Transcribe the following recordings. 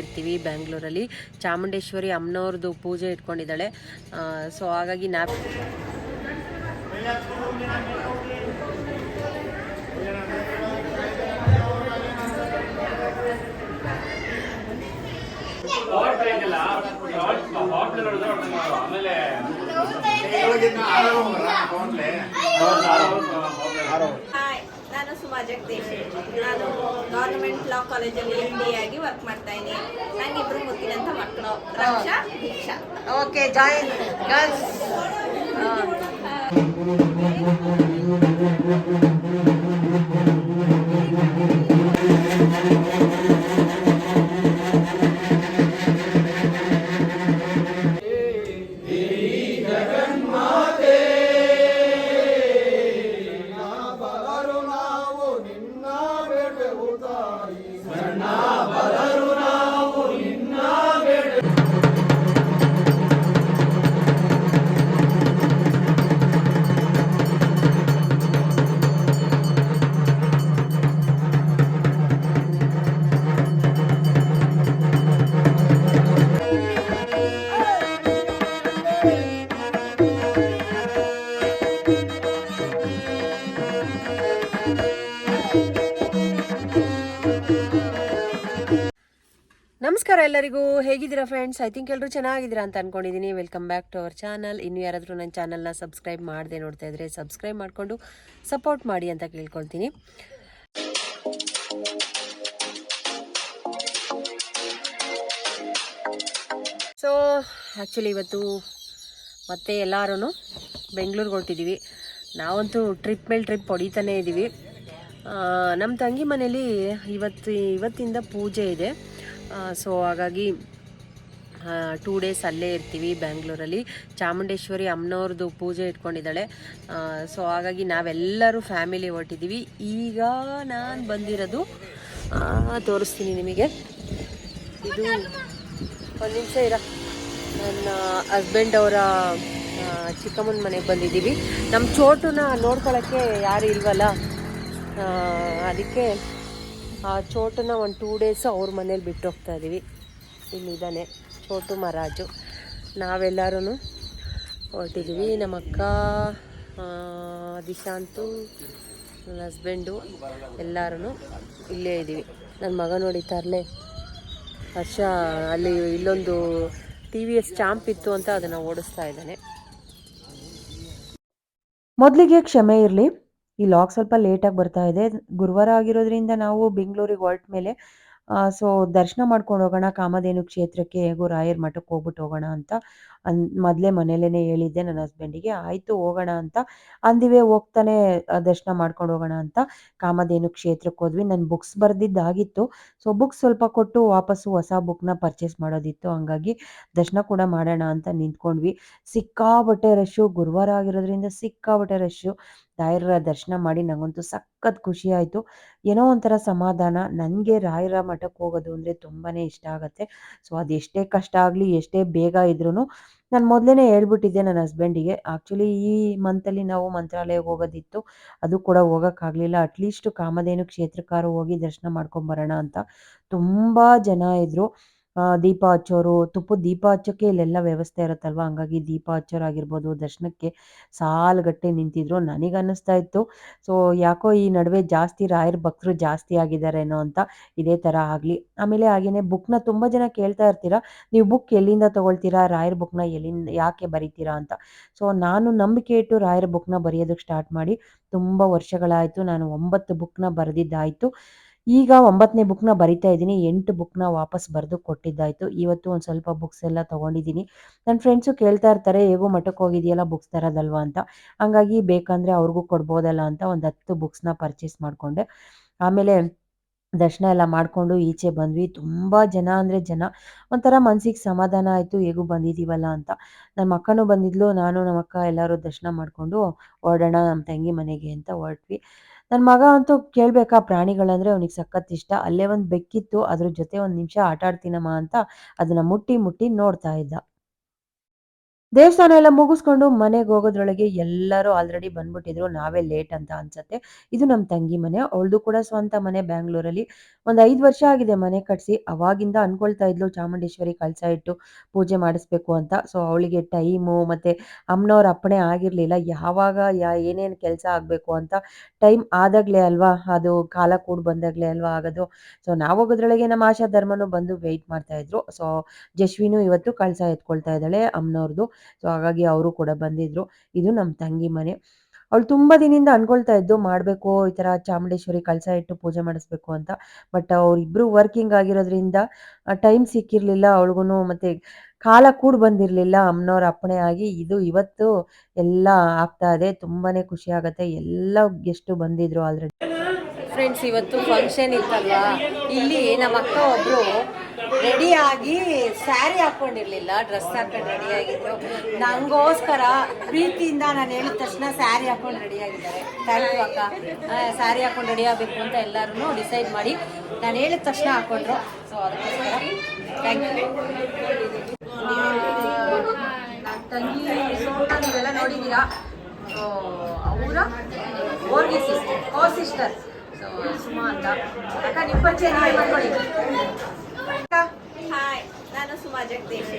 ಇರ್ತೀವಿ ಬ್ಯಾಂಗ್ಳೂರಲ್ಲಿ ಚಾಮುಂಡೇಶ್ವರಿ ಅಮ್ಮನವ್ರದ್ದು ಪೂಜೆ ಇಟ್ಕೊಂಡಿದ್ದಾಳೆ. ಸೊ ಹಾಗಾಗಿ ನಾ ನಾನು ಸುಮಾ ಜಗದೀಶ್ ನಾನು ಗವರ್ನಮೆಂಟ್ ಲಾ ಕಾಲೇಜಲ್ಲಿ ಎಂ ಡಿ ಆಗಿ ವರ್ಕ್ ಮಾಡ್ತಾ ಇದ್ದೀನಿ. ನಂಗೆ ಇಬ್ರು ಮುತ್ತಿನಂತ ಮಕ್ಕಳು. Raksha Deeksha. Okay join girls ನಮಸ್ಕಾರ ಎಲ್ಲರಿಗೂ. ಹೇಗಿದ್ದೀರಾ ಫ್ರೆಂಡ್ಸ್ ಐ ಥಿಂಕ್ ಎಲ್ಲರೂ ಚೆನ್ನಾಗಿದ್ದೀರಾ ಅಂತ ಅನ್ಕೊಂಡಿದ್ದೀನಿ welcome back to our channel ಇನ್ನು ಯಾರಾದರೂ ನನ್ನ ಚಾನಲ್ನ ಸಬ್ಸ್ಕ್ರೈಬ್ ಮಾಡದೆ ನೋಡ್ತಾ ಇದ್ರೆ ಸಬ್ಸ್ಕ್ರೈಬ್ ಮಾಡಿಕೊಂಡು ಸಪೋರ್ಟ್ ಮಾಡಿ ಅಂತ ಕೇಳ್ಕೊಳ್ತೀನಿ. ಸೊ ಆ್ಯಕ್ಚುಲಿ ಇವತ್ತು ಮತ್ತೆ ಎಲ್ಲರೂ ಬೆಂಗಳೂರಿಗೆ ಹೊರಟಿದ್ದೀವಿ ನಾವಂತೂ ಟ್ರಿಪ್ ಮೇಲೆ ಟ್ರಿಪ್ ಹೊಡಿತಾನೇ ಇದ್ದೀವಿ ನಮ್ಮ ತಂಗಿ ಮನೇಲಿ ಇವತ್ತು, ಇವತ್ತಿಂದ ಪೂಜೆ ಇದೆ. ಸೊ ಹಾಗಾಗಿ ಟೂ ಡೇಸ್ ಅಲ್ಲೇ ಇರ್ತೀವಿ ಬ್ಯಾಂಗ್ಳೂರಲ್ಲಿ. ಚಾಮುಂಡೇಶ್ವರಿ ಅಮ್ಮನವ್ರದ್ದು ಪೂಜೆ ಇಟ್ಕೊಂಡಿದ್ದಾಳೆ. ಸೊ ಹಾಗಾಗಿ ನಾವೆಲ್ಲರೂ ಫ್ಯಾಮಿಲಿ ಹೊರಟಿದ್ದೀವಿ. ಈಗ ನಾನು ಬಂದಿರೋದು ತೋರಿಸ್ತೀನಿ ನಿಮಗೆ. ಇದು ಒಂದು ನಿಮಿಷ ಇರ. ನನ್ನ ಹಸ್ಬೆಂಡ್ ಅವರ ಚಿಕ್ಕಮ್ಮನ ಮನೆಗೆ ಬಂದಿದ್ದೀವಿ. ನಮ್ಮ ಚೋಟುನ ನೋಡ್ಕೊಳ್ಳೋಕ್ಕೆ ಯಾರು ಇಲ್ವಲ್ಲ? ಅದಕ್ಕೆ ಆ ಚೋಟನ ಒಂದು ಟೂ ಡೇಸ್ ಅವ್ರ ಮನೇಲಿ ಬಿಟ್ಟು ಹೋಗ್ತಾ ಇದ್ದೀವಿ ಇಲ್ಲಿದ್ದಾನೆ ಚೋಟು ಮಹಾರಾಜು ನಾವೆಲ್ಲರೂ ಹೊರಟಿದ್ದೀವಿ ನಮ್ಮ ಅಕ್ಕ ದಿಶಾಂತು ನನ್ನ ಹಸ್ಬೆಂಡು ಎಲ್ಲರೂ ಇಲ್ಲೇ ಇದ್ದೀವಿ ನನ್ನ ಮಗ ನೋಡಿ ಹರ್ಷ, ಅಲ್ಲಿ ಇಲ್ಲೊಂದು ಟಿ ವಿ ಎಸ್ ಚಾಂಪ್ ಇತ್ತು ಅಂತ ಅದನ್ನು ಓಡಿಸ್ತಾ ಇದ್ದಾನೆ. ಮೊದಲಿಗೆ ಕ್ಷಮೆ ಇರಲಿ. ಈ ಲಾಕ್ ಸ್ವಲ್ಪ ಲೇಟಾಗಿ ಬರ್ತಾ ಇದೆ. ಗುರುವಾರ ಆಗಿರೋದ್ರಿಂದ ನಾವು ಬೆಂಗಳೂರಿಗೆ ಹೊರಟ ಮೇಲೆ ಸೊ ದರ್ಶನ ಮಾಡ್ಕೊಂಡು ಹೋಗೋಣ, ಕಾಮಧೇನು ಕ್ಷೇತ್ರಕ್ಕೆ ಹೇಗೂ ರಾಯರ್ ಮಠಕ್ಕೆ ಹೋಗ್ಬಿಟ್ಟು ಹೋಗೋಣ ಅಂತ ಅನ್, ಮೊದಲೇ ಮನೇಲೇ ಹೇಳಿದ್ದೆ ನನ್ನ ಹಸ್ಬೆಂಡಿಗೆ ಆಯ್ತು ಹೋಗೋಣ ಅಂತ. ಅಂದಿವೆ ಹೋಗ್ತಾನೆ ದರ್ಶನ ಮಾಡ್ಕೊಂಡು ಹೋಗೋಣ ಅಂತ. ಕಾಮಧೇನು ಕ್ಷೇತ್ರಕ್ಕೆ ಹೋದ್ವಿ. ನಾನು ಬುಕ್ಸ್ ಬರೆದಿದ್ದಾಗಿತ್ತು. ಸೊ ಬುಕ್ಸ್ ಸ್ವಲ್ಪ ಕೊಟ್ಟು ವಾಪಸ್ಸು ಹೊಸ ಬುಕ್ನ ಪರ್ಚೇಸ್ ಮಾಡೋದಿತ್ತು. ಹಂಗಾಗಿ ದರ್ಶನ ಕೂಡ ಮಾಡೋಣ ಅಂತ ನಿಂತ್ಕೊಂಡ್ವಿ. ಸಿಕ್ಕಾಬಟ್ಟೆ ರಶ್ಶು ಗುರುವಾರ ಆಗಿರೋದ್ರಿಂದ ಸಿಕ್ಕಾಬಟ್ಟೆ ರಶ್ಶು ರಾಯರ ದರ್ಶನ ಮಾಡಿ ನಂಗಂತೂ ಸಖತ್ ಖುಷಿ ಆಯ್ತು. ಏನೋ ಒಂಥರ ಸಮಾಧಾನ. ನನಗೆ ರಾಯರ ಮಠಕ್ಕೆ ಹೋಗೋದು ಅಂದ್ರೆ ತುಂಬಾನೇ ಇಷ್ಟ ಆಗುತ್ತೆ. ಸೊ ಅದು ಎಷ್ಟೇ ಕಷ್ಟ ಆಗಲಿ, ಎಷ್ಟೇ ಬೇಗ ಇದ್ರೂ ನಾನು ಮೊದಲೇ ಹೇಳ್ಬಿಟ್ಟಿದ್ದೆ ನನ್ನ ಹಸ್ಬೆಂಡಿಗೆ ಆ್ಯಕ್ಚುಲಿ ಈ ಮಂತಲ್ಲಿ ನಾವು ಮಂತ್ರಾಲಯಕ್ಕೆ ಹೋಗೋದಿತ್ತು, ಅದು ಕೂಡ ಹೋಗೋಕ್ಕಾಗಲಿಲ್ಲ ಅಟ್ಲೀಸ್ಟ್ ಕಾಮಧೇನು ಕ್ಷೇತ್ರಕ್ಕಾರು ಹೋಗಿ ದರ್ಶನ ಮಾಡ್ಕೊಂಬರೋಣ ಅಂತ ತುಂಬ ಜನ ಇದ್ದರು ದೀಪ ಹಚ್ಚೋರು, ತುಪ್ಪ ದೀಪ ಹಚ್ಚೋಕ್ಕೆ ಇಲ್ಲೆಲ್ಲ ವ್ಯವಸ್ಥೆ ಇರುತ್ತಲ್ವಾ? ಹಂಗಾಗಿ ದೀಪ ಹಚ್ಚೋರಾಗಿರ್ಬೋದು ದರ್ಶನಕ್ಕೆ ಸಾಲುಗಟ್ಟೆ ನಿಂತಿದ್ರು ನನಗೆ ಅನ್ನಿಸ್ತಾ ಇತ್ತು. ಸೊ ಯಾಕೋ ಈ ನಡುವೆ ಜಾಸ್ತಿ ರಾಯರ್ ಭಕ್ತರು ಜಾಸ್ತಿ ಆಗಿದ್ದಾರೇನೋ ಅಂತ ಇದೇ ಥರ ಆಗಲಿ. ಆಮೇಲೆ ಹಾಗೇನೆ ಬುಕ್ನ ತುಂಬ ಜನ ಕೇಳ್ತಾ ಇರ್ತೀರಾ? ನೀವು ಬುಕ್ ಎಲ್ಲಿಂದ ತೊಗೊಳ್ತೀರಾ? ರಾಯರ ಬುಕ್ನ ಎಲ್ಲಿಂದ, ಯಾಕೆ ಬರೀತೀರಾ ಅಂತ. ಸೊ ನಾನು ನಂಬಿಕೆ ಇಟ್ಟು ರಾಯರ ಬುಕ್ನ ಬರೆಯೋದಕ್ಕೆ ಸ್ಟಾರ್ಟ್ ಮಾಡಿ, ತುಂಬ ವರ್ಷಗಳಾಯಿತು. ನಾನು ಒಂಬತ್ತು ಬುಕ್ನ ಬರೆದಿದ್ದಾಯಿತು. ಈಗ ಒಂಬತ್ತನೇ ಬುಕ್ನ ಬರಿತಾ ಇದ್ದೀನಿ. ಎಂಟು ಬುಕ್ನ ವಾಪಸ್ ಬರೆದು ಕೊಟ್ಟಿದ್ದಾಯಿತು. ಇವತ್ತು ಒಂದು ಸ್ವಲ್ಪ ಬುಕ್ಸ್ ಎಲ್ಲ ತೊಗೊಂಡಿದ್ದೀನಿ. ನನ್ನ ಫ್ರೆಂಡ್ಸು ಕೇಳ್ತಾ ಇರ್ತಾರೆ, ಹೇಗೋ ಮಠಕ್ಕೆ ಹೋಗಿದೆಯಲ್ಲ ಬುಕ್ಸ್ ತರೋದಲ್ವಾ? ಅಂತ. ಹಂಗಾಗಿ ಬೇಕಂದರೆ ಅವ್ರಿಗೂ ಕೊಡ್ಬೋದಲ್ಲ ಅಂತ ಒಂದು ಹತ್ತು ಬುಕ್ಸ್ನ ಪರ್ಚೇಸ್ ಮಾಡಿಕೊಂಡೆ. ಆಮೇಲೆ ದರ್ಶನ ಎಲ್ಲ ಮಾಡಿಕೊಂಡು ಈಚೆ ಬಂದ್ವಿ. ತುಂಬ ಜನ ಅಂದರೆ ಜನ. ಒಂಥರ ಮನ್ಸಿಗೆ ಸಮಾಧಾನ ಆಯಿತು. ಹೇಗೂ ಬಂದಿದ್ದೀವಲ್ಲ ಅಂತ. ನಮ್ಮ ಅಕ್ಕನೂ ಬಂದಿದ್ಲು. ನಾನು ನಮ್ಮ ಅಕ್ಕ ಎಲ್ಲರೂ ದರ್ಶನ ಮಾಡಿಕೊಂಡು ಹೊರಡೋಣ ನಮ್ಮ ತಂಗಿ ಮನೆಗೆ ಅಂತ ಹೊರಟ್ವಿ. ನನ್ನ ಮಗ ಅಂತೂ ಕೇಳಬೇಕಾ ಪ್ರಾಣಿಗಳಂದರೆ ಅವನಿಗೆ ಸಖತ್ ಇಷ್ಟ. ಅಲ್ಲೇ ಒಂದು ಬೆಕ್ಕಿತ್ತು, ಅದ್ರ ಜೊತೆ ಒಂದು ನಿಮಿಷ ಆಟ ಆಡ್ತೀನಮ್ಮ ಅಂತ ಅದನ್ನು ಮುಟ್ಟಿ ಮುಟ್ಟಿ ನೋಡ್ತಾ ಇದ್ದ. ದೇವಸ್ಥಾನ ಎಲ್ಲ ಮುಗಿಸ್ಕೊಂಡು ಮನೆಗೆ ಹೋಗೋದ್ರೊಳಗೆ ಎಲ್ಲರೂ ಆಲ್ರೆಡಿ ಬಂದ್ಬಿಟ್ಟಿದ್ರು. ನಾವೇ ಲೇಟ್ ಅಂತ ಅನ್ಸತ್ತೆ. ಇದು ನಮ್ಮ ತಂಗಿ ಮನೆ. ಅವಳದು ಕೂಡ ಸ್ವಂತ ಮನೆ ಬ್ಯಾಂಗ್ಳೂರಲ್ಲಿ. ಒಂದು ಐದು ವರ್ಷ ಆಗಿದೆ ಮನೆ ಕಟ್ಸಿ. ಅವಾಗಿಂದ ಅನ್ಕೊಳ್ತಾ ಇದ್ಲು, ಚಾಮುಂಡೇಶ್ವರಿ ಕಳಸ ಇಟ್ಟು ಪೂಜೆ ಮಾಡಿಸ್ಬೇಕು ಅಂತ. ಸೊ ಅವಳಿಗೆ ಟೈಮು ಮತ್ತೆ ಅಮ್ಮನವ್ರ ಅಪ್ಪಣೆ ಆಗಿರ್ಲಿಲ್ಲ. ಯಾವಾಗ ಯಾ, ಏನೇನು ಕೆಲಸ ಆಗಬೇಕು ಅಂತ ಟೈಮ್ ಆದಾಗ್ಲೇ ಅಲ್ವಾ? ಅದು ಕಾಲ ಕೂಡ್ ಬಂದಾಗ್ಲೇ ಅಲ್ವಾ ಆಗೋದು? ಸೊ ನಾವು ಹೋಗೋದ್ರೊಳಗೆ ನಮ್ಮ ಆಶಾ ಧರ್ಮನು ಬಂದು ವೆಯ್ಟ್ ಮಾಡ್ತಾ ಇದ್ರು. ಸೊ ಜಶ್ವಿನು ಇವತ್ತು ಕಳಸ ಎತ್ಕೊಳ್ತಾ ಇದ್ದಾಳೆ ಅಮ್ಮನವ್ರದ್ದು ಸೊ ಹಾಗಾಗಿ ಅವರು ಕೂಡ ಬಂದಿದ್ರು. ಇದು ನಮ್ಮ ತಂಗಿ ಮನೆ. ಅವಳು ತುಂಬ ದಿನದಿಂದ ಅನ್ಕೊಳ್ತಾ ಇದ್ದು, ಮಾಡಬೇಕು, ಈ ಥರ ಚಾಮುಂಡೇಶ್ವರಿ ಕಳಸ ಇಟ್ಟು ಪೂಜೆ ಮಾಡಿಸ್ಬೇಕು ಅಂತ. ಬಟ್ ಅವರಿಬ್ಬರು ವರ್ಕಿಂಗ್ ಆಗಿರೋದ್ರಿಂದ ಟೈಮ್ ಸಿಕ್ಕಿರಲಿಲ್ಲ ಅವಳಿಗೂ ಮತ್ತು ಕಾಲ ಕೂಡ ಬಂದಿರಲಿಲ್ಲ. ಅಮ್ಮನವ್ರ ಅಪ್ಪಣೆ ಆಗಿ ಇದು ಇವತ್ತು ಎಲ್ಲ ಆಗ್ತಾ ಇದೆ. ತುಂಬಾ ಖುಷಿ ಆಗುತ್ತೆ. ಎಲ್ಲ ಗೆಸ್ಟು ಬಂದಿದ್ರು ಆಲ್ರೆಡಿ ಫ್ರೆಂಡ್ಸ್ ಇವತ್ತು ಫಂಕ್ಷನ್ ಇತ್ತಲ್ವಾ? ಇಲ್ಲಿ ನಮ್ಮ ಅಕ್ಕ ಒಬ್ರು ರೆಡಿ ಆಗಿ ಸ್ಯಾರಿ ಹಾಕೊಂಡಿರ್ಲಿಲ್ಲ, ಡ್ರೆಸ್ ಹಾಕೊಂಡು ರೆಡಿ ಆಗಿದ್ರು ನಂಗೋಸ್ಕರ ಪ್ರೀತಿಯಿಂದ ನಾನು ಹೇಳಿದ ತಕ್ಷಣ ಸ್ಯಾರಿ ಹಾಕೊಂಡು ರೆಡಿ ಆಗಿದ್ದಾರೆ ಥ್ಯಾಂಕ್ ಯು ಅಕ್ಕ ಸ್ಯಾರಿ ಹಾಕೊಂಡು ರೆಡಿ ಆಗಬೇಕು ಅಂತ ಎಲ್ಲರೂ ಡಿಸೈಡ್ ಮಾಡಿ ನಾನು ಹೇಳಿದ ತಕ್ಷಣ ಹಾಕೊಂಡ್ರು. ಸೊ ಅದಕ್ಕೋಸ್ಕರ ಥ್ಯಾಂಕ್ ಯು ತಂಗಿ ನೀವೆಲ್ಲ ನೋಡಿದ್ದೀರಾ? ಸೊ ಅವರ ಓರ್ಗಿ sister co sister so Suma ಅಂತ. ಅಕ್ಕ ನಿಮ್ಮ ಪರಿಚಯ ಮಾಡ್ಕೊಳ್ಳಿ. ಸುಮಾ ಜಗದೀಶ್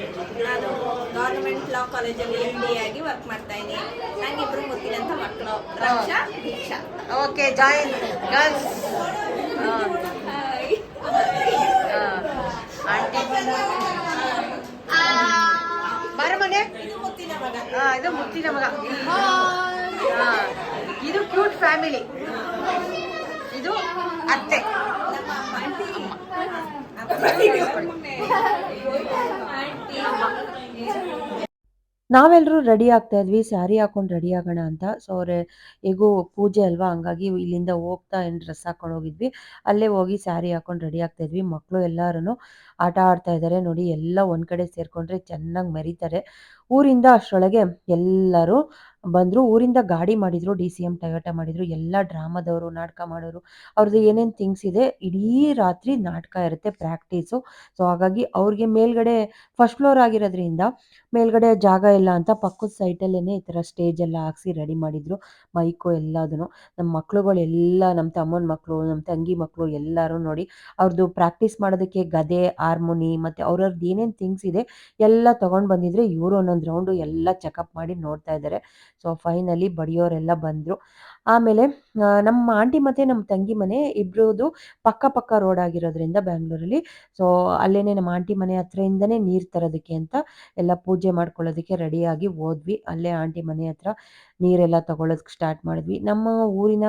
ನಾನು ಗೌರ್ಮೆಂಟ್ ಲಾ ಕಾಲೇಜಲ್ಲಿ ಎಂ ಡಿ ಆಗಿ ವರ್ಕ್ ಮಾಡ್ತಾ ಇದ್ದೀನಿ. ನಂಗೆ ಇಬ್ರು ಮುತ್ತಿನಂತ ಮಕ್ಕಳು. Raksha Deeksha. Okay join girls aunty ಬಾರ ಮನೆ. ಇದು ಮುತ್ತಿನ ಮಗ. ಆ, ಇದು ಕ್ಯೂಟ್ ಫ್ಯಾಮಿಲಿ ಇದು ಅತ್ತೆ. ನಮ್ಮ ಆಂಟಿ. ನಾವೆಲ್ಲರೂ ರೆಡಿ ಆಗ್ತಾ ಇದ್ವಿ ಸ್ಯಾರಿ ಹಾಕೊಂಡು ರೆಡಿ ಆಗೋಣ ಅಂತ. ಸೊ ಅವ್ರೆ, ಹೇಗೂ ಪೂಜೆ ಅಲ್ವಾ? ಹಂಗಾಗಿ ಇಲ್ಲಿಂದ ಹೋಗ್ತಾ ಏನು ಡ್ರೆಸ್ ಹಾಕೊಂಡು ಹೋಗಿದ್ವಿ. ಅಲ್ಲೇ ಹೋಗಿ ಸ್ಯಾರಿ ಹಾಕೊಂಡು ರೆಡಿ ಆಗ್ತಾ ಇದ್ವಿ. ಮಕ್ಕಳು ಎಲ್ಲರೂ ಆಟ ಆಡ್ತಾ ಇದ್ದಾರೆ ನೋಡಿ, ಎಲ್ಲ ಒಂದ್ ಕಡೆ ಸೇರ್ಕೊಂಡ್ರೆ ಚೆನ್ನಾಗಿ ಮೆರೀತಾರೆ. ಊರಿಂದ ಅಷ್ಟರೊಳಗೆ ಎಲ್ಲರೂ ಬಂದರು, ಊರಿಂದ ಗಾಡಿ ಮಾಡಿದ್ರು, ಡಿ ಸಿ ಎಂ ಟೊಯೋಟ ಮಾಡಿದರು, ಎಲ್ಲ ಡ್ರಾಮಾದವರು, ನಾಟಕ ಮಾಡೋರು. ಅವ್ರದ್ದು ಏನೇನು ಥಿಂಗ್ಸ್ ಇದೆ, ಇಡೀ ರಾತ್ರಿ ನಾಟಕ ಇರುತ್ತೆ, ಪ್ರಾಕ್ಟೀಸು. ಸೊ, ಹಾಗಾಗಿ ಅವ್ರಿಗೆ ಮೇಲ್ಗಡೆ ಫಸ್ಟ್ ಫ್ಲೋರ್ ಆಗಿರೋದ್ರಿಂದ ಮೇಲ್ಗಡೆ ಜಾಗ ಇಲ್ಲ ಅಂತ ಪಕ್ಕದ ಸೈಟಲ್ಲೇ ಈ ಥರ ಸ್ಟೇಜ್ ಎಲ್ಲ ಹಾಕ್ಸಿ ರೆಡಿ ಮಾಡಿದ್ರು. ಮೈಕು ಎಲ್ಲದನ್ನು ನಮ್ಮ ಮಕ್ಳುಗಳೆಲ್ಲ ನಮ್ಮ ತಮ್ಮನ ಮಕ್ಕಳು ನಮ್ಮ ತಂಗಿ ಮಕ್ಕಳು ಎಲ್ಲರೂ ನೋಡಿ ಅವ್ರದ್ದು ಪ್ರಾಕ್ಟೀಸ್ ಮಾಡೋದಕ್ಕೆ ಗದೆ, ಹಾರ್ಮೋನಿ ಮತ್ತು ಅವ್ರವ್ರದ್ದು ಏನೇನು ಥಿಂಗ್ಸ್ ಇದೆ, ಎಲ್ಲ ತೊಗೊಂಡು ಬಂದಿದ್ರೆ ಇವರು ಒಂದೊಂದು ರೌಂಡು ಎಲ್ಲ ಚೆಕಪ್ ಮಾಡಿ ನೋಡ್ತಾ ಇದ್ದಾರೆ. ಸೊ ಫೈನಲಿ ಬಡಿಯೋರೆಲ್ಲ ಬಂದರು. ಆಮೇಲೆ ನಮ್ಮ ಆಂಟಿ ಮತ್ತು ನಮ್ಮ ತಂಗಿ ಮನೆ ಇಬ್ಬರದು ಪಕ್ಕ ಪಕ್ಕ ರೋಡ್ ಆಗಿರೋದ್ರಿಂದ ಬ್ಯಾಂಗ್ಳೂರಲ್ಲಿ. ಸೊ ಅಲ್ಲೇ ನಮ್ಮ ಆಂಟಿ ಮನೆ ಹತ್ರದಿಂದನೇ ನೀರು ತರೋದಕ್ಕೆ ಅಂತ ಎಲ್ಲ ಪೂಜೆ ಮಾಡ್ಕೊಳ್ಳೋದಕ್ಕೆ ರೆಡಿಯಾಗಿ ಹೋದ್ವಿ. ಅಲ್ಲೇ ಆಂಟಿ ಮನೆ ಹತ್ರ ನೀರೆಲ್ಲ ತಗೊಳ್ಳೋದಕ್ಕೆ ಸ್ಟಾರ್ಟ್ ಮಾಡಿದ್ವಿ. ನಮ್ಮ ಊರಿನ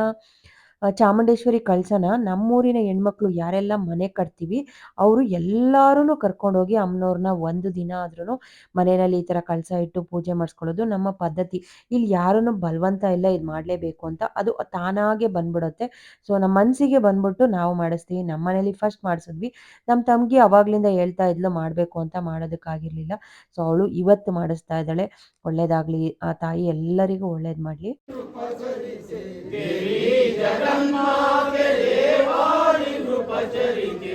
ಚಾಮುಂಡೇಶ್ವರಿ ಕಳಸನ ನಮ್ಮೂರಿನ ಹೆಣ್ಮಕ್ಳು ಯಾರೆಲ್ಲ ಮನೆ ಕಟ್ತೀವಿ, ಅವರು ಎಲ್ಲರೂ ಕರ್ಕೊಂಡೋಗಿ ಅಮ್ಮನವ್ರನ್ನ ಒಂದು ದಿನ ಆದ್ರೂ ಮನೆಯಲ್ಲಿ ಈ ತರ ಕಳಸ ಇಟ್ಟು ಪೂಜೆ ಮಾಡಿಸ್ಕೊಳ್ಳೋದು ನಮ್ಮ ಪದ್ಧತಿ. ಇಲ್ಲಿ ಯಾರನ್ನು ಬಲವಂತ ಇಲ್ಲ, ಇದು ಮಾಡಲೇಬೇಕು ಅಂತ. ಅದು ತಾನಾಗೆ ಬಂದ್ಬಿಡುತ್ತೆ. ಸೊ, ನಮ್ಮ ಮನಸ್ಸಿಗೆ ಬಂದ್ಬಿಟ್ಟು ನಾವು ಮಾಡಿಸ್ತೀವಿ. ನಮ್ಮ ಮನೇಲಿ ಫಸ್ಟ್ ಮಾಡಿಸಿದ್ವಿ. ನಮ್ಮ ತಮ್ಗೆ ಅವಾಗ್ಲಿಂದ ಹೇಳ್ತಾ ಇದ್ಲು, ಮಾಡಬೇಕು ಅಂತ ಮಾಡೋದಕ್ಕಾಗಿರ್ಲಿಲ್ಲ. ಸೊ, ಅವಳು ಇವತ್ತು ಮಾಡಿಸ್ತಾ ಇದ್ದಾಳೆ. ಒಳ್ಳೇದಾಗ್ಲಿ. ಆ ತಾಯಿ ಎಲ್ಲರಿಗೂ ಒಳ್ಳೇದು ಮಾಡಲಿ. जगन्मा के देवारि नृपचरिते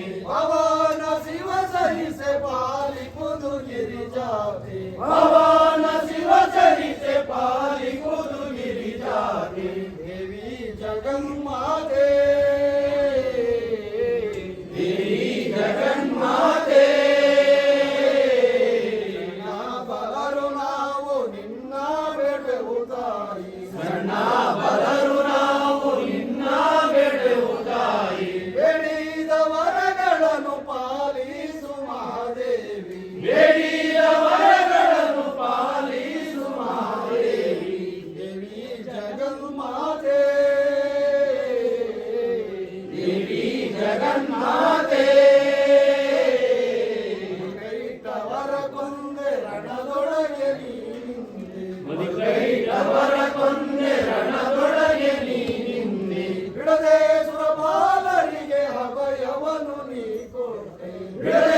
জননী করতে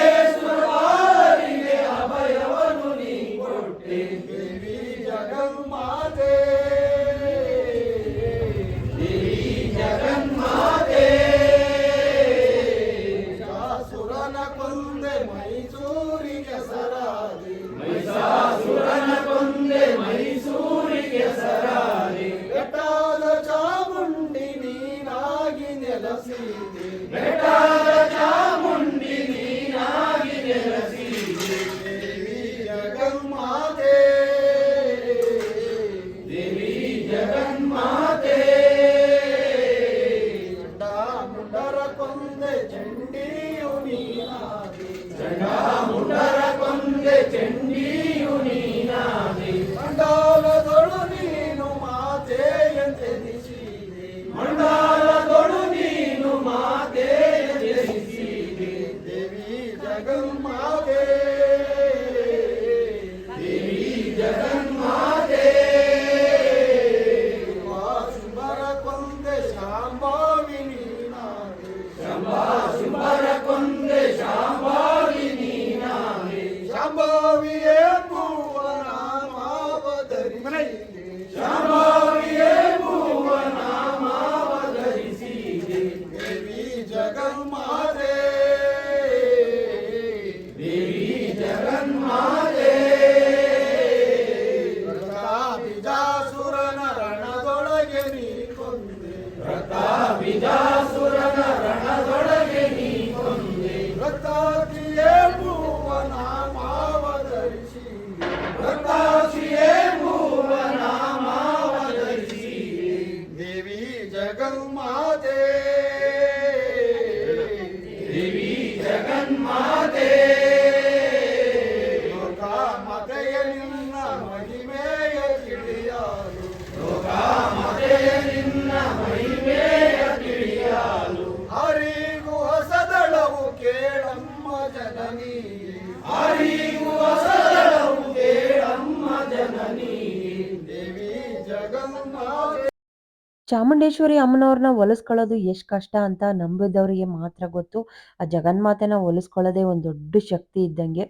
ಚಾಮುಂಡೇಶ್ವರಿ ಅಮ್ಮನವ್ರನ್ನ ಒಲಿಸ್ಕೊಳ್ಳೋದು ಎಷ್ಟು ಕಷ್ಟ ಅಂತ ನಂಬಿದವರಿಗೆ ಮಾತ್ರ ಗೊತ್ತು. ಆ ಜಗನ್ಮಾತೆನ ಒಲಿಸ್ಕೊಳ್ಳೋದೇ ಒಂದು ದೊಡ್ಡ ಶಕ್ತಿ ಇದ್ದಂಗೆ.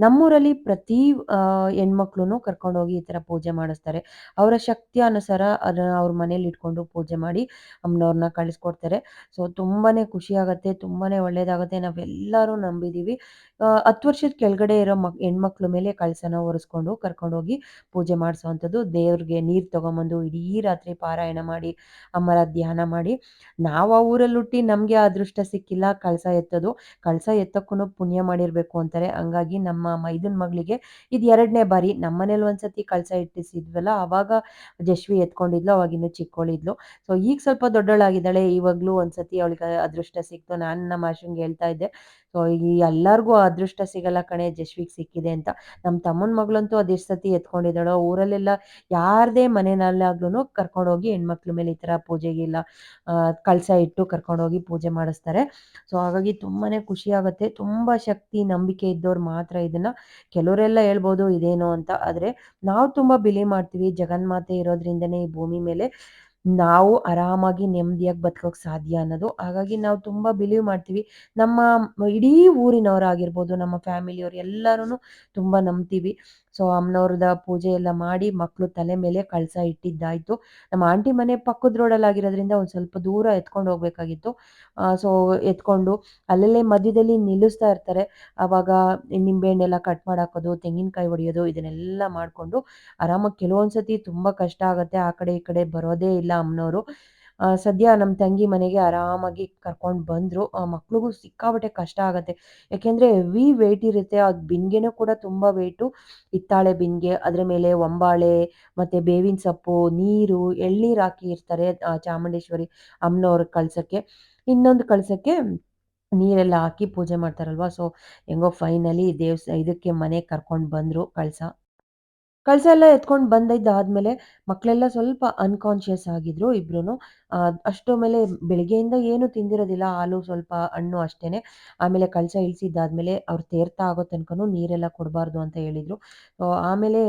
ನಮ್ಮೂರಲ್ಲಿ ಪ್ರತಿ ಹೆಣ್ಮಕ್ಳು ಕರ್ಕೊಂಡೋಗಿ ಈ ತರ ಪೂಜೆ ಮಾಡಿಸ್ತಾರೆ. ಅವರ ಶಕ್ತಿ ಅನುಸಾರ ಅದನ್ನ ಅವ್ರ ಮನೇಲಿ ಇಟ್ಕೊಂಡು ಪೂಜೆ ಮಾಡಿ ಅಮ್ಮನವ್ರನ್ನ ಕಳಿಸ್ಕೊಡ್ತಾರೆ. ಸೊ, ತುಂಬಾನೇ ಖುಷಿ ಆಗತ್ತೆ ತುಂಬಾನೇ ಒಳ್ಳೇದಾಗತ್ತೆ. ನಾವೆಲ್ಲರೂ ನಂಬಿದೀವಿ. ಹತ್ತು ವರ್ಷದ ಕೆಳಗಡೆ ಇರೋ ಮಕ್, ಹೆಣ್ಮಕ್ಳ ಮೇಲೆ ಕಳಸನ ಒರೆಸ್ಕೊಂಡು ಕರ್ಕೊಂಡೋಗಿ ಪೂಜೆ ಮಾಡಿಸೋವಂಥದ್ದು ದೇವ್ರಿಗೆ ನೀರು ತೊಗೊಂಬಂದು ಇಡೀ ರಾತ್ರಿ ಪಾರಾಯಣ ಮಾಡಿ, ಅಮ್ಮರ ಧ್ಯಾನ ಮಾಡಿ. ನಾವು ಆ ಊರಲ್ಲಿ ಹುಟ್ಟಿ ನಮಗೆ ಅದೃಷ್ಟ ಸಿಕ್ಕಿಲ್ಲ, ಕಳಸ ಎತ್ತೋದು. ಕಳಸ ಎತ್ತಕ್ಕೂ ಪುಣ್ಯ ಮಾಡಿರ್ಬೇಕು ಅಂತಾರೆ. ಹಂಗಾಗಿ ನಮ್ಮ ಮೈದನ ಮಗಳಿಗೆ ಇದು ಎರಡನೇ ಬಾರಿ ನಮ್ಮನೇಲಿ ಒಂದ್ಸತಿ ಕಳಸ ಇಟ್ಟಿಸಿದ್ವಲ್ಲ ಆವಾಗ ಜಶ್ವಿ ಎತ್ಕೊಂಡಿದ್ಲು ಅವಾಗಿನ್ನೂ ಚಿಕ್ಕವಳಿದ್ಲು ಸೊ, ಈಗ ಸ್ವಲ್ಪ ದೊಡ್ಡವಳಾಗಿದ್ದಾಳೆ ಇವಾಗಲೂ ಒಂದ್ಸತಿ ಅವಳಿಗೆ ಅದೃಷ್ಟ ಸಿಕ್ತು. ನಾನು ನಮ್ಮ ಆಶಂಗೆ ಹೇಳ್ತಾ ಇದ್ದೆ ಸೊ, ಈ ಎಲ್ಲರಿಗೂ ಅದೃಷ್ಟ ಸಿಗಲ್ಲ ಕಣೆ, ಜಶ್ವಿಗೆ ಸಿಕ್ಕಿದೆ ಅಂತ. ನಮ್ಮ ತಮ್ಮನ ಮಗಳಂತೂ ಅದೆಷ್ಟು ಸತಿ ಎತ್ಕೊಂಡಿದ್ದಾಳೋ. ಊರಲ್ಲೆಲ್ಲ ಯಾರದೇ ಮನೆಯಲ್ಲಾಗ್ಲೂ ಕರ್ಕೊಂಡೋಗಿ ಹೆಣ್ಮಕ್ಳ ಮೇಲೆ ಈ ಥರ ಪೂಜೆಗೆಲ್ಲ ಕಳಸ ಇಟ್ಟು ಕರ್ಕೊಂಡೋಗಿ ಪೂಜೆ ಮಾಡಿಸ್ತಾರೆ. ಸೊ, ಹಾಗಾಗಿ ತುಂಬಾ ಖುಷಿ ಆಗುತ್ತೆ. ತುಂಬ ಶಕ್ತಿ, ನಂಬಿಕೆ ಇದ್ದವ್ರು ಮಾತ್ರ ಇದನ್ನು. ಕೆಲವರೆಲ್ಲ ಹೇಳ್ಬೋದು ಇದೇನೋ ಅಂತ. ಆದರೆ, ನಾವು ತುಂಬ ಬಿಲೀವ್ ಮಾಡ್ತೀವಿ. ಜಗನ್ಮಾತೆ ಇರೋದ್ರಿಂದನೇ ಈ ಭೂಮಿ ಮೇಲೆ ನಾವು ಆರಾಮಾಗಿ ನೆಮ್ಮದಿಯಾಗಿ ಬದುಕೋಕೆ ಸಾಧ್ಯ ಅನ್ನೋದು. ಹಾಗಾಗಿ ನಾವು ತುಂಬ ಬಿಲೀವ್ ಮಾಡ್ತೀವಿ. ನಮ್ಮ ಇಡೀ ಊರಿನವರಾಗಿರ್ಬೋದು, ನಮ್ಮ ಫ್ಯಾಮಿಲಿಯವ್ರು ಎಲ್ಲರೂ ತುಂಬ ನಂಬ್ತೀವಿ. ಸೊ ಅಮ್ಮನವ್ರದ ಪೂಜೆ ಎಲ್ಲ ಮಾಡಿ ಮಕ್ಕಳು ತಲೆ ಮೇಲೆ ಕಳಸ ಇಟ್ಟಿದ್ದಾಯಿತು. ನಮ್ಮ ಆಂಟಿ ಮನೆ ಪಕ್ಕದ ರೋಡಲ್ಲಿ ಆಗಿರೋದ್ರಿಂದ ಒಂದು ಸ್ವಲ್ಪ ದೂರ ಎತ್ಕೊಂಡು ಹೋಗ್ಬೇಕಾಗಿತ್ತು. ಸೊ ಎತ್ಕೊಂಡು ಅಲ್ಲಲ್ಲೇ ಮಧ್ಯದಲ್ಲಿ ನಿಲ್ಲಿಸ್ತಾ ಇರ್ತಾರೆ. ಆವಾಗ ನಿಂಬೆಹಣ್ಣೆಲ್ಲ ಕಟ್ ಮಾಡಾಕೋದು, ತೆಂಗಿನಕಾಯಿ ಹೊಡೆಯೋದು ಇದನ್ನೆಲ್ಲ ಮಾಡಿಕೊಂಡು ಆರಾಮಾಗಿ ಕೆಲವೊಂದು ಸತಿ ತುಂಬ ಕಷ್ಟ ಆಗುತ್ತೆ. ಆ ಕಡೆ ಈ ಕಡೆ ಬರೋದೇ ಇಲ್ಲ ಅಮ್ಮನವರು. ಸದ್ಯ ನಮ್ಮ ತಂಗಿ ಮನೆಗೆ ಆರಾಮಾಗಿ ಕರ್ಕೊಂಡು ಬಂದರು. ಮಕ್ಳಿಗೂ ಸಿಕ್ಕಾಬಟ್ಟೆ ಕಷ್ಟ ಆಗುತ್ತೆ. ಯಾಕೆಂದರೆ ಹೆವಿ ವೆಯ್ಟ್ ಇರುತ್ತೆ. ಅದು ಬಿಂದಿಗೆನೂ ಕೂಡ ತುಂಬ ವೆಯ್ಟು ಹಿತ್ತಾಳೆ ಬಿನ್ಗೆ, ಅದರ ಮೇಲೆ ಒಂಬಾಳೆ, ಮತ್ತು ಬೇವಿನ ಸೊಪ್ಪು, ನೀರು, ಎಳ್ನೀರು ಹಾಕಿ ಇರ್ತಾರೆ ಚಾಮುಂಡೇಶ್ವರಿ ಅಮ್ಮನವ್ರ ಕಳ್ಸೋಕ್ಕೆ. ಇನ್ನೊಂದು ಕಳ್ಸೋಕ್ಕೆ ನೀರೆಲ್ಲ ಹಾಕಿ ಪೂಜೆ ಮಾಡ್ತಾರಲ್ವ? ಸೊ ಹೆಂಗೋ ಫೈನಲಿ ದೇವ್ಸ, ಇದಕ್ಕೆ ಮನೆಗೆ ಕರ್ಕೊಂಡು ಬಂದರು ಕಳಸ. ಕಳಸ ಎಲ್ಲ ಎತ್ಕೊಂಡು ಬಂದಿದ್ದಾದ್ಮೇಲೆ ಮಕ್ಕಳೆಲ್ಲ ಸ್ವಲ್ಪ ಅನ್ಕಾನ್ಷಿಯಸ್ ಆಗಿದ್ರು ಇಬ್ರು ಅಷ್ಟೋ ಮೇಲೆ ಬೆಳಿಗ್ಗೆಯಿಂದ ಏನು ತಿಂದಿರೋದಿಲ್ಲ, ಹಾಲು ಸ್ವಲ್ಪ ಹಣ್ಣು ಅಷ್ಟೇನೆ. ಆಮೇಲೆ ಕಳಸ ಇಳಿಸಿದ್ದಾದ್ಮೇಲೆ ಅವ್ರು ತೇರ್ತಾ ಆಗೋ ತನಕನೂ ನೀರೆಲ್ಲ ಕೊಡಬಾರ್ದು ಅಂತ ಹೇಳಿದರು. ಆಮೇಲೆ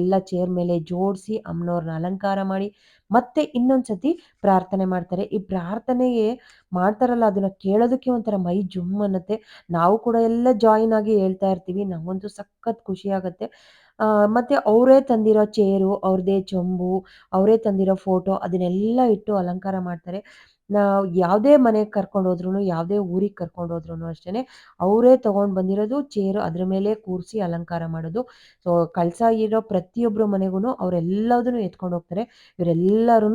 ಎಲ್ಲ ಚೇರ್ ಮೇಲೆ ಜೋಡಿಸಿ ಅಮ್ಮನವ್ರನ್ನ ಅಲಂಕಾರ ಮಾಡಿ ಮತ್ತೆ ಇನ್ನೊಂದ್ಸತಿ ಪ್ರಾರ್ಥನೆ ಮಾಡ್ತಾರೆ. ಈ ಪ್ರಾರ್ಥನೆಗೆ ಮಾಡ್ತಾರಲ್ಲ, ಅದನ್ನ ಕೇಳೋದಕ್ಕೆ ಒಂಥರ ಮೈ ಜುಮ್ ಅನ್ನತ್ತೆ. ನಾವು ಕೂಡ ಎಲ್ಲ ಜಾಯಿನ್ ಆಗಿ ಹೇಳ್ತಾ ಇರ್ತೀವಿ. ನಮಗಂತೂ ಸಖತ್ ಖುಷಿ ಆಗುತ್ತೆ. ಮತ್ತೆ ಅವರೇ ತಂದಿರೋ ಚೇರು ಅವ್ರದ್ದೇ ಚೊಂಬು, ಅವರೇ ತಂದಿರೋ ಫೋಟೋ ಅದನ್ನೆಲ್ಲ ಇಟ್ಟು ಅಲಂಕಾರ ಮಾಡ್ತಾರೆ. ನಾವು ಯಾವುದೇ ಮನೆಗೆ ಕರ್ಕೊಂಡು ಹೋದ್ರೂ ಯಾವುದೇ ಊರಿಗೆ ಕರ್ಕೊಂಡು ಹೋದ್ರೂ ಅಷ್ಟೇ ಅವರೇ ತಗೊಂಡ್ ಬಂದಿರೋದು ಚೇರು ಅದ್ರ ಮೇಲೆ ಕೂರಿಸಿ ಅಲಂಕಾರ ಮಾಡೋದು. ಸೊ ಕಳಸ ಇರೋ ಪ್ರತಿಯೊಬ್ಬರ ಮನೆಗೂ ಅವರೆಲ್ಲದನ್ನು ಎತ್ಕೊಂಡು ಹೋಗ್ತಾರೆ. ಇವರೆಲ್ಲರೂ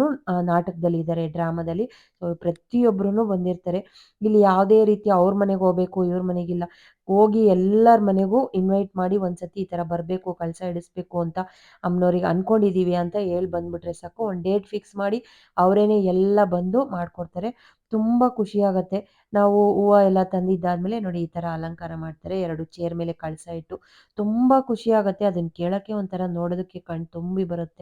ನಾಟಕದಲ್ಲಿ ಇದ್ದಾರೆ ಡ್ರಾಮಾದಲ್ಲಿ. ಸೊ ಪ್ರತಿಯೊಬ್ಬರೂ ಬಂದಿರ್ತಾರೆ. ಇಲ್ಲಿ ಯಾವುದೇ ರೀತಿ ಅವ್ರ ಮನೆಗೆ ಹೋಗ್ಬೇಕು, ಇವ್ರ ಮನೆಗಿಲ್ಲ. ಹೋಗಿ ಎಲ್ಲರ ಮನೆಗೂ ಇನ್ವೈಟ್ ಮಾಡಿ ಒಂದ್ಸತಿ ಈ ತರ ಬರಬೇಕು, ಕಳಸ ಇಡಿಸ್ಬೇಕು ಅಂತ ಅಮ್ಮನವ್ರಿಗೆ ಅನ್ಕೊಂಡಿದೀವಿ ಅಂತ ಹೇಳಿ ಬಂದ್ಬಿಟ್ರೆ ಸಾಕು. ಒಂದು ಡೇಟ್ ಫಿಕ್ಸ್ ಮಾಡಿ ಅವರೇನೆ ಎಲ್ಲ ಬಂದು ಮಾಡ್ಕೊಡ್ತಾರೆ. ತುಂಬಾ ಖುಷಿ ಖುಷಿಯಾಗತ್ತೆ ನಾವು ಹೂವು ಎಲ್ಲ ತಂದಿದ್ದಾದ್ಮೇಲೆ ನೋಡಿ ಈ ತರ ಅಲಂಕಾರ ಮಾಡ್ತಾರೆ. ಎರಡು ಚೇರ್ ಮೇಲೆ ಕಳಸ ಇಟ್ಟು ತುಂಬ ಖುಷಿಯಾಗತ್ತೆ ಅದನ್ನ ಕೇಳೋಕ್ಕೆ ಒಂಥರ ನೋಡೋದಕ್ಕೆ ಕಣ್ ತುಂಬಿ ಬರುತ್ತೆ.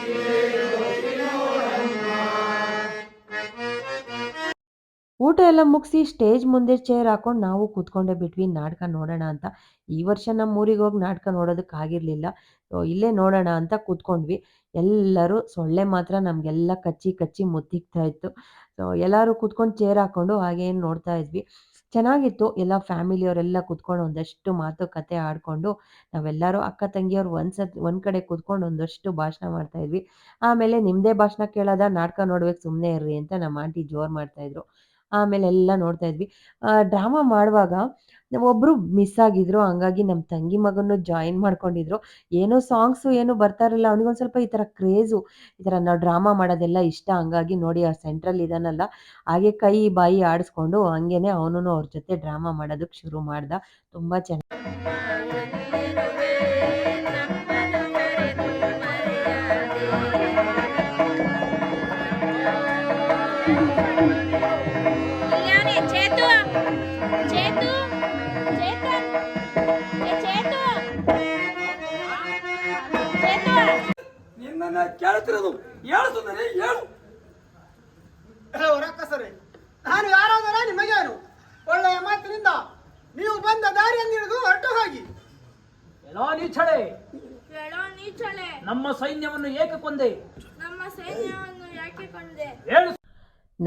ಊಟ ಎಲ್ಲ ಮುಗಿಸಿ ಸ್ಟೇಜ್ ಮುಂದೆ ಚೇರ್ ಹಾಕೊಂಡು ನಾವು ಕೂತ್ಕೊಂಡೇ ಬಿಟ್ವಿ. ನಾಟಕ ನೋಡೋಣ ಅಂತ. ಈ ವರ್ಷ ನಮ್ಮ ಊರಿಗೆ ಹೋಗಿ ನಾಟಕ ನೋಡೋದಕ್ಕೆ ಆಗಿರಲಿಲ್ಲ. ಸೊ, ಇಲ್ಲೇ ನೋಡೋಣ ಅಂತ ಕೂತ್ಕೊಂಡ್ವಿ. ಎಲ್ಲರೂ ಸೊಳ್ಳೆ ಮಾತ್ರ ನಮಗೆಲ್ಲ ಕಚ್ಚಿ ಕಚ್ಚಿ ಮುತ್ತಿಗ್ತಾ ಇತ್ತು. ಸೊ, ಎಲ್ಲರೂ ಕೂತ್ಕೊಂಡು ಚೇರ್ ಹಾಕೊಂಡು ಹಾಗೇನ್ ನೋಡ್ತಾ ಇದ್ವಿ. ಚೆನ್ನಾಗಿತ್ತು. ಎಲ್ಲ ಫ್ಯಾಮಿಲಿಯವರೆಲ್ಲ ಕೂತ್ಕೊಂಡು ಒಂದಷ್ಟು ಮಾತುಕತೆ ಆಡಿಕೊಂಡು ನಾವೆಲ್ಲರೂ ಅಕ್ಕ ತಂಗಿಯವ್ರು ಒಂದು ಸತ್, ಒಂದು ಕಡೆ ಕೂತ್ಕೊಂಡು ಒಂದಷ್ಟು ಭಾಷಣ ಮಾಡ್ತಾ ಇದ್ವಿ. ಆಮೇಲೆ ನಿಮ್ಮದೇ ಭಾಷಣ ಕೇಳೋದ? ನಾಟಕ ನೋಡ್ಬೇಕು ಸುಮ್ಮನೆ ಇರ್ರಿ ಅಂತ ನಮ್ಮ ಆಂಟಿ ಜೋರು ಮಾಡ್ತಾಯಿದ್ರು ಆಮೇಲೆ ಎಲ್ಲ ನೋಡ್ತಾ ಇದ್ವಿ. ಡ್ರಾಮಾ ಮಾಡುವಾಗ ಒಬ್ರು ಮಿಸ್ ಆಗಿದ್ರು, ಹಂಗಾಗಿ ನಮ್ಮ ತಂಗಿ ಮಗನ್ನು ಜಾಯಿನ್ ಮಾಡ್ಕೊಂಡಿದ್ರು. ಏನೋ ಸಾಂಗ್ಸು ಏನು ಬರ್ತಾ ಇರಲಿಲ್ಲ, ಅವನಿಗೊಂದು ಸ್ವಲ್ಪ ಈ ಥರ ಕ್ರೇಜು ಈ ಥರ ನಾವು ಡ್ರಾಮಾ ಮಾಡೋದೆಲ್ಲ ಇಷ್ಟ, ಹಂಗಾಗಿ ನೋಡಿ ಆ ಸೆಂಟ್ರಲ್ ಇದಾನಲ್ಲ. ಹಾಗೆ ಕೈ ಬಾಯಿ ಆಡಿಸ್ಕೊಂಡು ಹಂಗೇನೆ ಅವನು ಅವ್ರ ಜೊತೆ ಡ್ರಾಮಾ ಮಾಡೋದಕ್ಕೆ ಶುರು ಮಾಡ್ದ. ತುಂಬ ಚೆನ್ನಾಗಿ? ನಿನ್ನನ್ನ ಕೇಳ್ತಿರೋದು ಹೇಳು ಸುಂದರಿ ಹೇಳು ಹೇಳೋ ರಕ್ಕಸರೇ ನಾನು ಯಾರಾದರೆ ನಿಮಗೇನು ಒಳ್ಳೆಯ ಮಾತಿನಿಂದ ನೀವು ಬಂದ ದಾರಿಯನ್ನು ಹಿಡಿದು ಹೊರಟು ಹೋಗಿ ಎಲ್ಲೋ ನೀಚಳೆ ಹೇಳೋ ನೀಚಳೆ ನಮ್ಮ ಸೈನ್ಯವನ್ನು ಏಕೆ ಕೊಂದೆ ನಮ್ಮ ಸೈನ್ಯವನ್ನು ಯಾಕೆ ಕೊಂದೆ ಹೇಳು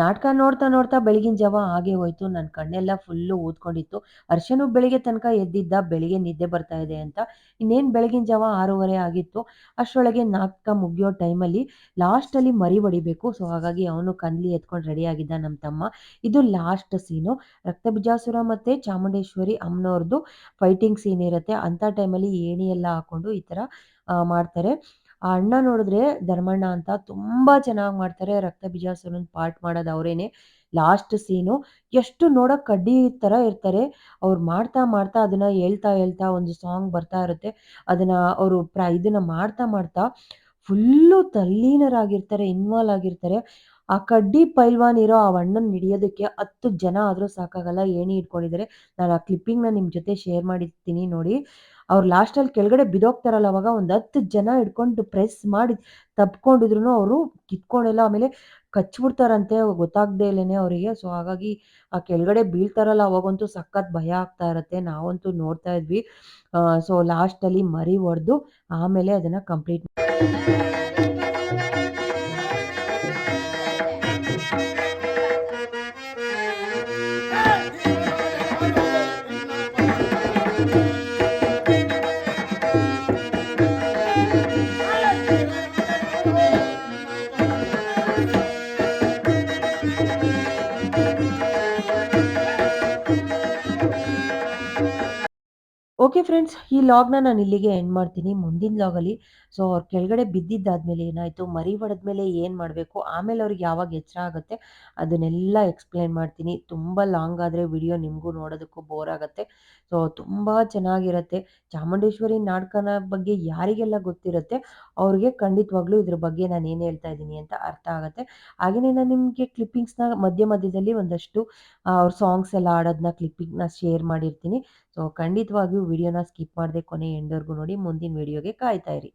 ನಾಟಕ ನೋಡ್ತಾ ನೋಡ್ತಾ ಬೆಳಗಿನ ಜಾವ ಹಾಗೆ ಹೋಯ್ತು. ನನ್ನ ಕಣ್ಣೆಲ್ಲ ಫುಲ್ಲು ಊದ್ಕೊಂಡಿತ್ತು. ಅರ್ಶನು ಬೆಳಿಗ್ಗೆ ತನಕ ಎದ್ದಿದ್ದ, ಬೆಳಿಗ್ಗೆ ನಿದ್ದೆ ಬರ್ತಾ ಇದೆ ಅಂತ. ಇನ್ನೇನು ಬೆಳಗಿನ ಜಾವ ಆರೂವರೆ ಆಗಿತ್ತು. ಅಷ್ಟರೊಳಗೆ ನಾಟಕ ಮುಗಿಯೋ ಟೈಮಲ್ಲಿ ಲಾಸ್ಟಲ್ಲಿ ಮರಿ ಹೊಡಿಬೇಕು. ಸೊ ಹಾಗಾಗಿ ಅವನು ಕಂದ್ಲಿ ಎತ್ಕೊಂಡು ರೆಡಿ ಆಗಿದ್ದ ನಮ್ಮ ತಮ್ಮ. ಇದು ಲಾಸ್ಟ್ ಸೀನು ರಕ್ತಬಿಜಾಸುರ ಮತ್ತೆ ಚಾಮುಂಡೇಶ್ವರಿ ಅಮ್ಮನವ್ರದ್ದು ಫೈಟಿಂಗ್ ಸೀನ್ ಇರುತ್ತೆ. ಅಂಥ ಟೈಮಲ್ಲಿ ಏಣಿ ಎಲ್ಲ ಹಾಕೊಂಡು ಈ ಥರ ಮಾಡ್ತಾರೆ. ಆ ಅಣ್ಣ ನೋಡಿದ್ರೆ ಧರ್ಮಣ್ಣ ಅಂತ ತುಂಬಾ ಚೆನ್ನಾಗಿ ಮಾಡ್ತಾರೆ, ರಕ್ತ ಬೀಜಾಸುರನ ಪಾರ್ಟ್ ಮಾಡೋದು ಅವರೇನೆ. ಲಾಸ್ಟ್ ಸೀನು ಎಷ್ಟು ನೋಡೋಕೆ ಕಡ್ಡಿ ತರ ಇರ್ತಾರೆ. ಅವ್ರು ಮಾಡ್ತಾ ಮಾಡ್ತಾ ಅದನ್ನ ಹೇಳ್ತಾ ಹೇಳ್ತಾ ಒಂದು ಸಾಂಗ್ ಬರ್ತಾ ಇರುತ್ತೆ. ಅದನ್ನ ಅವರು ಪ್ರ, ಇದನ್ನ ಮಾಡ್ತಾ ಮಾಡ್ತಾ ಫುಲ್ಲು ತಲ್ಲೀನರಾಗಿರ್ತಾರೆ ಇನ್ವಾಲ್ವ್ ಆಗಿರ್ತಾರೆ. ಆ ಕಡ್ಡಿ ಪೈಲ್ವಾನ್ ಇರೋ ಆ ಅಣ್ಣನ ಹಿಡಿಯೋದಕ್ಕೆ ಹತ್ತು ಜನ ಆದ್ರೂ ಸಾಕಾಗಲ್ಲ, ಏಣಿ ಇಟ್ಕೊಂಡಿದ್ದಾರೆ ನಾನು ಆ ಕ್ಲಿಪ್ಪಿಂಗ್ನ ನಿಮ್ಮ ಜೊತೆ ಶೇರ್ ಮಾಡಿರ್ತೀನಿ ನೋಡಿ. ಅವ್ರು ಲಾಸ್ಟಲ್ಲಿ ಕೆಳಗಡೆ ಬಿದೋಗ್ತಾರಲ್ಲ ಅವಾಗ ಒಂದು ಹತ್ತು ಜನ ಹಿಡ್ಕೊಂಡು ಪ್ರೆಸ್ ಮಾಡಿ ತಪ್ಕೊಂಡಿದ್ರು ಅವರು ಕಿತ್ಕೊಂಡೆಲ್ಲ ಆಮೇಲೆ ಕಚ್ಬಿಡ್ತಾರಂತೆ, ಗೊತ್ತಾಗದೇ ಇಲ್ಲೇನೆ ಅವರಿಗೆ. ಸೊ ಹಾಗಾಗಿ ಆ ಕೆಳಗಡೆ ಬೀಳ್ತಾರಲ್ಲ, ಅವಾಗಂತೂ ಸಖತ್ ಭಯ ಆಗ್ತಾ ಇರುತ್ತೆ. ನಾವಂತೂ ನೋಡ್ತಾ ಇದ್ವಿ. ಸೊ ಲಾಸ್ಟಲ್ಲಿ ಮರಿ ಹೊಡೆದು ಆಮೇಲೆ ಅದನ್ನು ಕಂಪ್ಲೀಟ್ ಓಕೆ ಫ್ರೆಂಡ್ಸ್ ಈ ಲಾಗ್ನ ನಾನು ಇಲ್ಲಿಗೆ ಎಂಡ್ ಮಾಡ್ತೀನಿ. ಮುಂದಿನ ಲಾಗಲ್ಲಿ ಸೊ ಅವ್ರ ಕೆಳಗಡೆ ಬಿದ್ದಿದ್ದಾದ್ಮೇಲೆ ಏನಾಯಿತು, ಮರಿ ಹೊಡೆದ್ಮೇಲೆ ಏನು ಮಾಡಬೇಕು, ಆಮೇಲೆ ಅವ್ರಿಗೆ ಯಾವಾಗ ಎಚ್ಚರ ಆಗುತ್ತೆ, ಅದನ್ನೆಲ್ಲ ಎಕ್ಸ್ಪ್ಲೇನ್ ಮಾಡ್ತೀನಿ. ತುಂಬ ಲಾಂಗ್ ಆದರೆ ವಿಡಿಯೋ ನಿಮಗೂ ನೋಡೋದಕ್ಕೂ ಬೋರ್ ಆಗುತ್ತೆ. ಸೊ ತುಂಬ ಚೆನ್ನಾಗಿರುತ್ತೆ. ಚಾಮುಂಡೇಶ್ವರಿ ನಾಟಕನ ಬಗ್ಗೆ ಯಾರಿಗೆಲ್ಲ ಗೊತ್ತಿರುತ್ತೆ ಅವ್ರಿಗೆ ಖಂಡಿತವಾಗ್ಲೂ ಇದ್ರ ಬಗ್ಗೆ ನಾನು ಏನು ಹೇಳ್ತಾ ಇದ್ದೀನಿ ಅಂತ ಅರ್ಥ ಆಗುತ್ತೆ. ಹಾಗೆಯೇ ನಾನು ನಿಮಗೆ ಕ್ಲಿಪ್ಪಿಂಗ್ಸ್ನ ಮಧ್ಯ ಮಧ್ಯದಲ್ಲಿ ಒಂದಷ್ಟು ಅವ್ರ ಸಾಂಗ್ಸ್ ಎಲ್ಲ ಆಡೋದನ್ನ ಕ್ಲಿಪ್ಪಿಂಗ್ನ ಶೇರ್ ಮಾಡಿರ್ತೀನಿ. ಸೊ ಖಂಡಿತವಾಗಿಯೂ ವಿಡಿಯೋನ ಸ್ಕಿಪ್ ಮಾಡದೆ ಕೊನೆ ಎಂಡ್ವರೆಗೂ ನೋಡಿ ಮುಂದಿನ ವಿಡಿಯೋಗೆ ಕಾಯ್ತಾ ಇರಿ.